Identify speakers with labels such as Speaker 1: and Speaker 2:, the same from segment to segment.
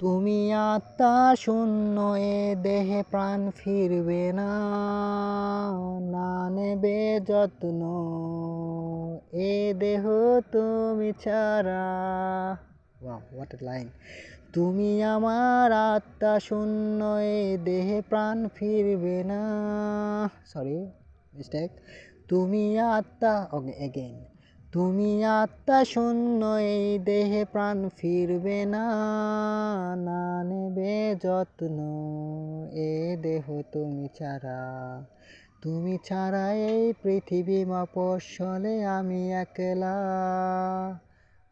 Speaker 1: তুমি আত্মা শূন্য, এ দেহে প্রাণ ফিরবে না। নেবে যত্ন, এ দেহ তুমি ছাড়া। হোয়াট লাইন তুমি আমার আত্মা শূন্য, এ দেহে প্রাণ ফিরবে না। সরি মিস্টেক তুমি আত্মা ওকে এগেইন তুমি আত্মা শূন্য, এই দেহে প্রাণ ফিরবে না না নেবে যত্ন, এ দেহ তুমি ছাড়া। তুমি ছাড়া এই পৃথিবী মফস্বলে আমি একলা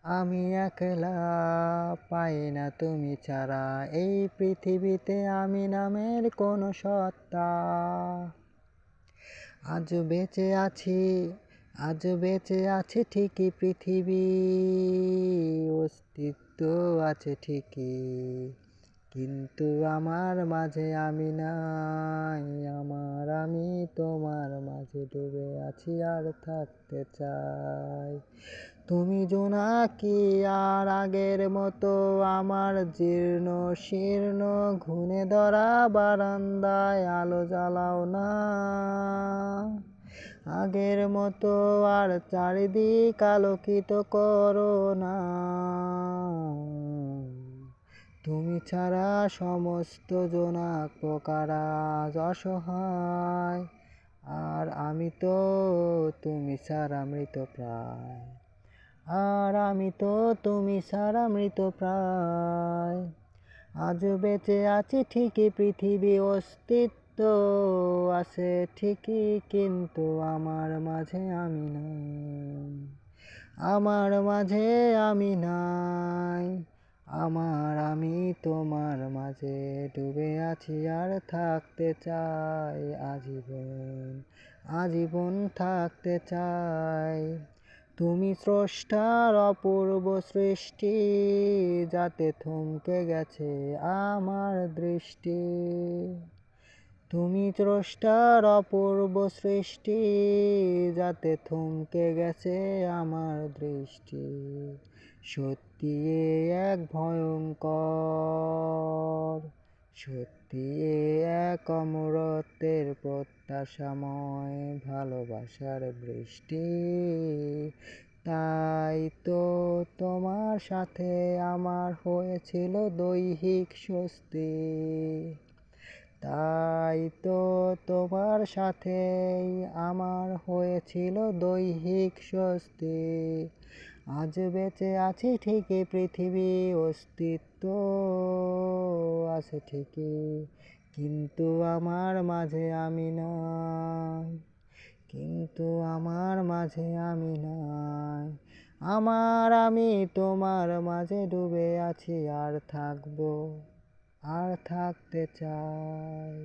Speaker 1: আমি একলা, পাই না তুমি ছাড়া। এই পৃথিবীতে আমি নামের কোনো সত্তা। আজ বেঁচে আছি আজ বেঁচে আছে ঠিকই পৃথিবী, অস্তিত্ব আছে ঠিকই। কিন্তু আমার মাঝে আমি নাই, আমার আমি তোমার মাঝে ডুবে আছি আর থাকতে চাই। তুমি জোনাকি আর আগের মতো আমার জীর্ণ শীর্ণ ঘুনে ধরা বারান্দায় আলো জ্বালাও না। আগের মতো আর চারিদিক আলোকিত করো না। তুমি ছাড়া সমস্ত জোনাক পোকারা আজ অসহায়, আর আমি তো, তুমি ছাড়া মৃত প্রায়। আর আমি তো, তুমি ছাড়া মৃত প্রায়। আজ বেঁচে আছি ঠিকই পৃথিবী অস্তিত্ব আছে ঠিকই, কিন্তু আমার মাঝে আমি নাই। আমার মাঝে আমি নাই। আমার আমি তোমার মাঝে ডুবে আছি আর থাকতে চাই আজীবন আজীবন থাকতে চাই। তুমি স্রষ্টার অপূর্ব সৃষ্টি, যাতে থমকে গেছে আমার দৃষ্টি। তুমি স্রষ্টার অপূর্ব সৃষ্টি, যাতে থমকে গেছে আমার দৃষ্টি। সত্যি এক ভয়ঙ্কর, সত্যি এক অমরত্বের প্রত্যাশাময় ভালোবাসার বৃষ্টি। তাই তো তোমার সাথে আমার হয়েছিল দৈহিক স্বস্তি। তাই তো তোমার সাথেই আমার হয়েছিল দৈহিক স্বস্তি। আজ বেঁচে আছি ঠিকই, পৃথিবী অস্তিত্ব আছে ঠিকই, কিন্তু আমার মাঝে আমি নাই, কিন্তু আমার মাঝে আমি নাই। আমার আমি তোমার মাঝে ডুবে আছি আর থাকব। আর থাকতে চাই।